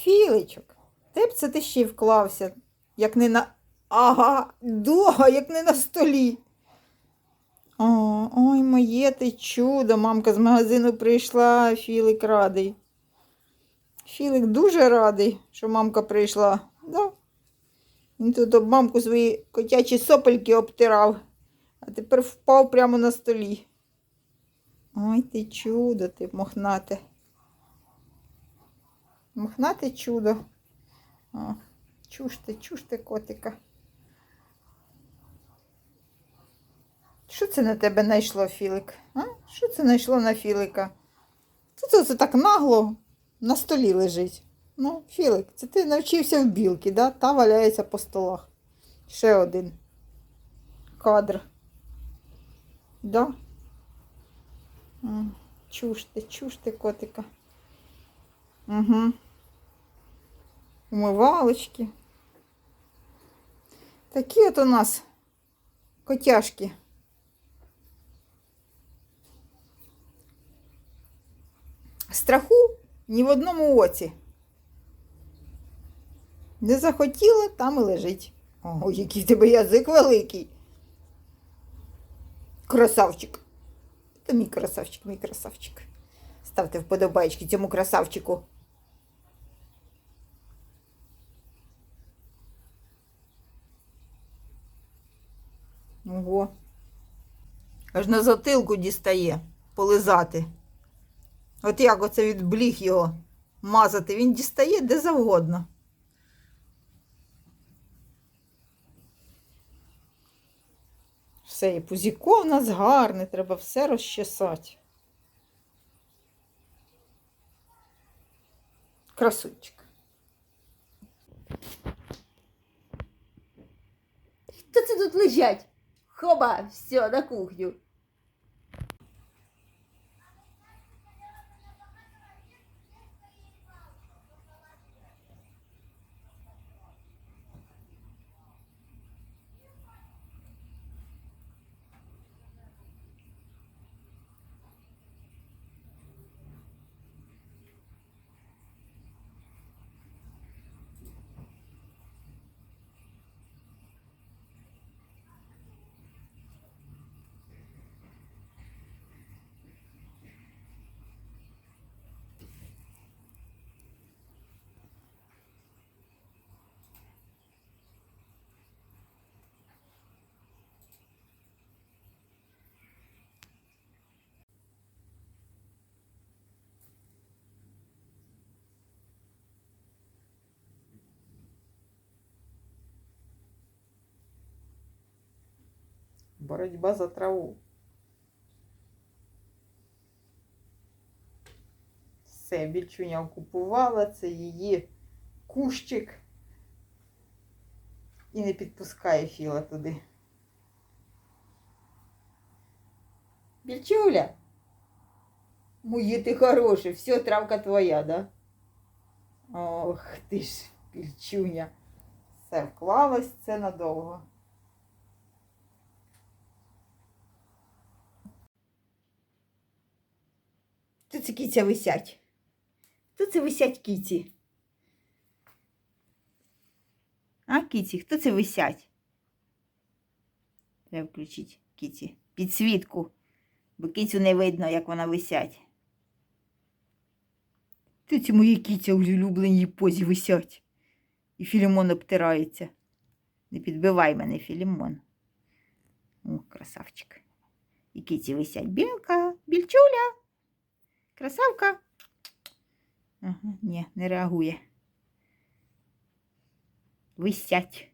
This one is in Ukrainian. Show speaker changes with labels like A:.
A: Філичок, де б це ти ще й вклався, як не на. Ага, дога, як не на столі. О, ой, моє ти чудо, мамка з магазину прийшла, Філик радий. Філик дуже радий, що мамка прийшла. Да. Він тут об мамку свої котячі сопельки обтирав, а тепер впав прямо на столі. Ой, ти чудо, ти мохнате. Мохнате чудо. О, чуж ти, котика. Що це на тебе знайшло, Філик? А? Що це знайшло на Філика? Це це так нагло на столі лежить. Ну, Філик, це ти навчився в білки, да? та валяється по столах. Ще один кадр. Да? Чуж ти, котика. Угу. Умивалочки. Такі от у нас котяшки. Страху ні в одному оці. Де захотіла, там і лежить. О, який в тебе язик великий. Красавчик. Це мій красавчик, мій красавчик. Ставте вподобайки цьому красавчику. Ого. Аж на затилку дістає полизати. От як оце від бліг його мазати, він дістає де завгодно. Все, і пузіко в нас гарне, треба все розчесати. Красунчик.
B: Хто це тут лежать? Хоба, все, на кухню.
A: Боротьба за траву. Все, більчуня окупувала, це її кущик. І не підпускає Філа туди. Більчуля. Моє ти хороше, все, травка твоя, да? Ох ти ж, більчуня. Все, вклалось це надовго. Тут це кіця висять. Тут це висять кіці. А, кіці, хто це висять? Треба включити кіці. Підсвітку, бо кіцю не видно, як вона висять. Тут ці мої кіця у улюбленій позі висять. І Філімон обтирається. Не підбивай мене, Філімон. О, красавчик. І кіці висять. Білка, більчуля. Красавка. Ага, ні, не реагує. Висять.